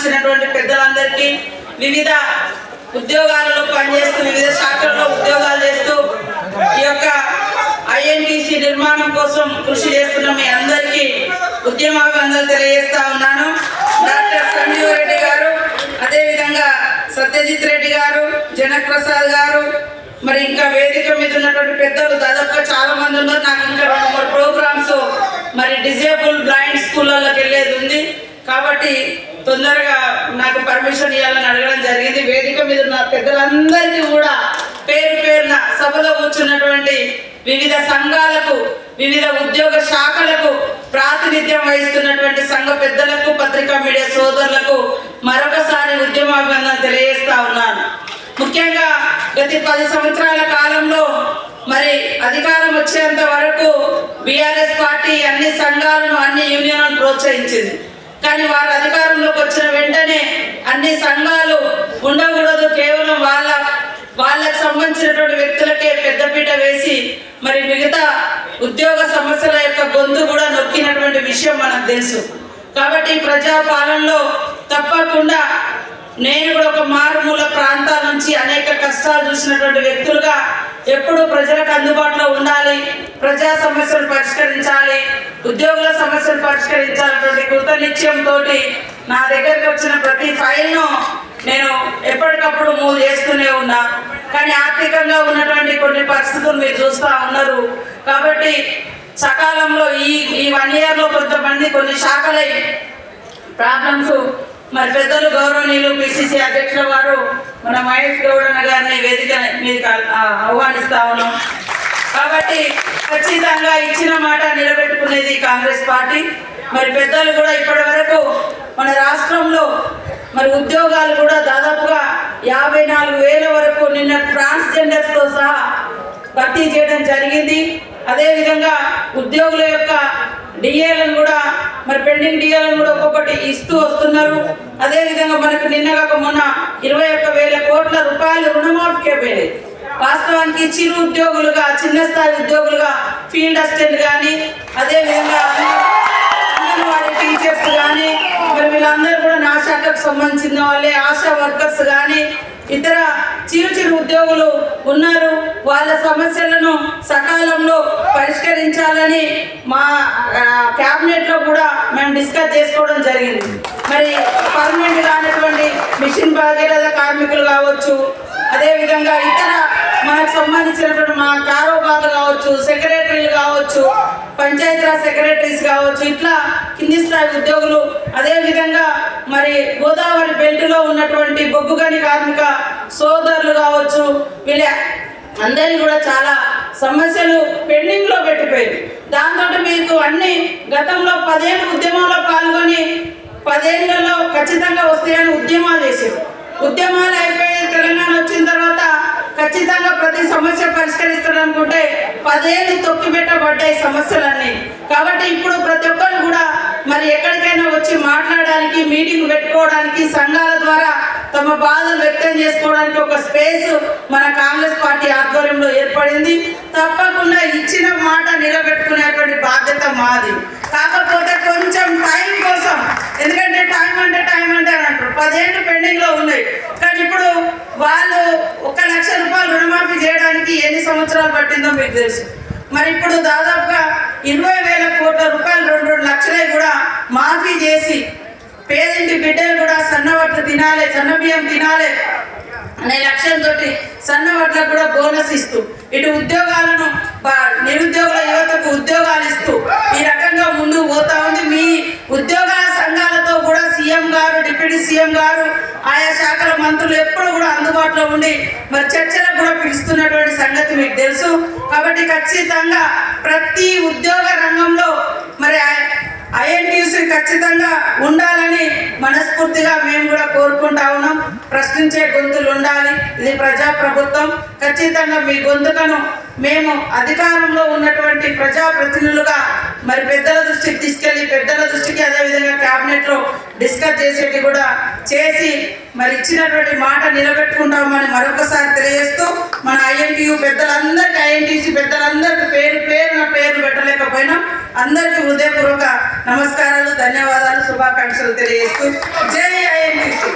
సంబంధించినటువంటి పెద్దలందరికీ వివిధ ఉద్యోగాలలో పనిచేస్తూ వివిధ శాఖల్లో ఉద్యోగాలు చేస్తూ ఈ యొక్క ఐఎన్టీసీ నిర్మాణం కోసం కృషి చేస్తున్న మీ అందరికీ ఉద్యమాభినందనలు తెలియజేస్తా ఉన్నాను. డాక్టర్ సంజీవ్ రెడ్డి గారు అదేవిధంగా సత్యజిత్ రెడ్డి గారు జనప్రసాద్ గారు మరి ఇంకా వేదిక మీద ఉన్నటువంటి పెద్దలు దాదాపుగా చాలా మంది ఉన్నారు. నాకు ఇంకా రెండు మూడు ప్రోగ్రామ్స్ మరి డిజేబుల్ బ్లైండ్ స్కూళ్ళకి వెళ్ళేది ఉంది. కాబట్టి తొందరగా నాకు పర్మిషన్ ఇవ్వాలని అడగడం జరిగింది. వేదిక మీద ఉన్న పెద్దలందరికీ కూడా పేరు పేరున సభలో కూర్చున్నటువంటి వివిధ సంఘాలకు వివిధ ఉద్యోగ శాఖలకు ప్రాతినిధ్యం వహిస్తున్నటువంటి సంఘ పెద్దలకు పత్రికా మీడియా సోదరులకు మరొకసారి ఉద్యమాభినందన తెలియజేస్తా ఉన్నాను. ముఖ్యంగా ప్రతి పది సంవత్సరాల కాలంలో మరి అధికారం వచ్చేంత వరకు బీఆర్ఎస్ పార్టీ అన్ని సంఘాలను అన్ని యూనియన్లను ప్రోత్సహించింది. కానీ వారు అధికారంలోకి వచ్చిన వెంటనే అన్ని సంఘాలు ఉండకూడదు. కేవలం వాళ్ళ వాళ్ళకి సంబంధించినటువంటి వ్యక్తులకే పెద్దపీట వేసి మరి మిగతా ఉద్యోగ సమస్యల యొక్క గొంతు కూడా నొక్కినటువంటి విషయం మనకు తెలుసు. కాబట్టి ప్రజాపాలనలో ప్రజా పాలనలో తప్పకుండా నేను కూడా ఒక మారుమూల ప్రాంతాల నుంచి అనేక కష్టాలు చూసినటువంటి వ్యక్తులుగా ఎప్పుడు ప్రజలకు అందుబాటులో ఉండాలి ప్రజా సమస్యలు పరిష్కరించాలి ఉద్యోగుల సమస్యలు పరిష్కరించాలన్నటువంటి కృతనిశ్చయంతో నా దగ్గరికి వచ్చిన ప్రతి ఫైల్ను నేను ఎప్పటికప్పుడు మూవ్ చేస్తూనే ఉన్నా. కానీ ఆర్థికంగా ఉన్నటువంటి కొన్ని పరిస్థితులు మీరు చూస్తూ ఉన్నారు. కాబట్టి సకాలంలో ఈ ఈ వన్ ఇయర్లో కొంతమంది కొన్ని శాఖలై ప్రాబ్లమ్స్ మరి పెద్దలు గౌరవనీయులు పిసిసి అధ్యక్షుల వారు మన మహేష్ గౌడన్న గారిని వేదిక మీద ఆహ్వానిస్తా ఉన్నాం. కాబట్టి ఖచ్చితంగా ఇచ్చిన మాట నిలబెట్టుకునేది కాంగ్రెస్ పార్టీ. మరి పెద్దలు కూడా ఇప్పటి వరకు మన రాష్ట్రంలో మరి ఉద్యోగాలు కూడా దాదాపుగా యాభై నాలుగు వేల వరకు నిన్న ట్రాన్స్జెండర్స్తో సహా భర్తీ చేయడం జరిగింది. అదేవిధంగా ఉద్యోగుల యొక్క డిఏలను కూడా మరి పెండింగ్ డిఏలను కూడా ఒక్కొక్కటి ఇస్తూ వస్తున్నారు. అదేవిధంగా మనకు నిన్న కాక మొన్న ఇరవై ఒక్క వేల కోట్ల రూపాయలు రుణమాఫీ అయిపోయినాయి. వాస్తవానికి చిరు ఉద్యోగులుగా చిన్న స్థాయి ఉద్యోగులుగా ఫీల్డ్ అసిస్టెంట్ కానీ అదేవిధంగా అంగన్వాడీ టీచర్స్ కానీ మరి వీళ్ళందరూ కూడా నా శాఖకు సంబంధించిన వాళ్ళే ఆశా వర్కర్స్ కానీ ఇతర చిరు చిరు ఉద్యోగులు ఉన్నారు. వాళ్ళ సమస్యలను సకాలంలో పరిష్కరించాలని మా క్యాబినెట్లో కూడా మేము డిస్కస్ చేసుకోవడం జరిగింది. మరి పర్మనెంట్ కానటువంటి మిషన్ భాగీరథ కార్మికులు కావచ్చు అదేవిధంగా ఇతర మనకు సంబంధించినటువంటి మా కారోబార్లు కావచ్చు సెక్రటరీలు కావచ్చు పంచాయతీరాజ్ సెక్రటరీస్ కావచ్చు ఇట్లా కింది స్థాయి ఉద్యోగులు మరి గోదావరి బెల్ట్లో ఉన్నటువంటి బొగ్గుగని కార్మిక సోదరులు కావచ్చు వీళ్ళ అందరినీ కూడా చాలా సమస్యలు పెండింగ్లో పెట్టిపోయింది. దాంతో మీకు అన్ని గతంలో పదేళ్ళు ఉద్యమంలో పాల్గొని పదేళ్ళలో ఖచ్చితంగా వస్తాయని ఉద్యమాలు చేశారు. ఉద్యమాలు అయిపోయి తెలంగాణ వచ్చిన తర్వాత ఖచ్చితంగా ప్రతి సమస్య పరిష్కరిస్తాడు అనుకుంటే పదేళ్ళు తొక్కిపెట్టబడ్డాయి సమస్యలన్నీ. కాబట్టి ఇప్పుడు ప్రతి ఒక్కరు కూడా మరి ఎక్కడ వచ్చి మాట్లాడడానికి మీటింగ్ పెట్టుకోవడానికి సంఘాల ద్వారా తమ బాధలు వ్యక్తం చేసుకోవడానికి ఒక స్పేస్ మన కాంగ్రెస్ పార్టీ ఆధ్వర్యంలో ఏర్పడింది. తప్పకుండా ఇచ్చిన మాట నిలబెట్టుకునేటువంటి బాధ్యత మాది. కాకపోతే కొంచెం టైం కోసం ఎందుకంటే టైం అంటే టైం అంటే అని అంటారు. పదేళ్ళు పెండింగ్లో ఉన్నాయి. కానీ ఇప్పుడు వాళ్ళు ఒక లక్ష రూపాయలు రుణమాఫీ చేయడానికి ఎన్ని సంవత్సరాలు పట్టిందో మీకు తెలుసు. మరి ఇప్పుడు దాదాపుగా ఇరవై వేల కోట్ల రూపాయలు రెండు రెండు లక్షలు కూడా మాఫీ చేసి పేదింటి బిడ్డలు కూడా సన్నవట్లు తినాలి సన్న బియ్యం తినాలి అనే లక్ష్యంతో సన్నవట్లకు కూడా బోనస్ ఇస్తూ ఇటు ఉద్యోగాలను నిరుద్యోగుల యువతకు ఉద్యోగాలు ఇస్తూ ఈ రకంగా ముందుకు పోతా ఉంది. మీ ఉద్యోగాల సంఘాలతో కూడా సీఎం గారు డిప్యూటీ సీఎం గారు ఆయా శాఖల మంత్రులు ఎప్పుడు కూడా అందుబాటులో ఉండి మరి చర్చలకు కూడా పిలుస్తున్నటువంటి సంగతి మీకు తెలుసు. కాబట్టి ఖచ్చితంగా ప్రతి ఉద్యోగ రంగంలో మరి ఐఎన్టీసీ ఖచ్చితంగా ఉండాలని మనస్ఫూర్తిగా మేము కూడా కోరుకుంటా ఉన్నాం. ప్రశ్నించే గొంతులు ఉండాలి. ఇది ప్రజా ప్రభుత్వం ఖచ్చితంగా మీ గొంతుకను మేము అధికారంలో ఉన్నటువంటి ప్రజా ప్రతినిధులుగా మరి పెద్దల దృష్టికి తీసుకెళ్ళి పెద్దల దృష్టికి అదేవిధంగా క్యాబినెట్లో డిస్కస్ చేసేది కూడా చేసి మరి ఇచ్చినటువంటి మాట నిలబెట్టుకుంటామని మరొకసారి తెలియజేస్తూ మన ఐఎన్టీయు పెద్దలందరికీ ఐఎన్టీసీ పెద్దలందరికీ పేరు పేరున పేర్లు పెట్టలేకపోయినాం. అందరికీ నమస్కారాలు ధన్యవాదాలు శుభాకాంక్షలు తెలియజేస్తూ జై ఐఎన్టీసీ.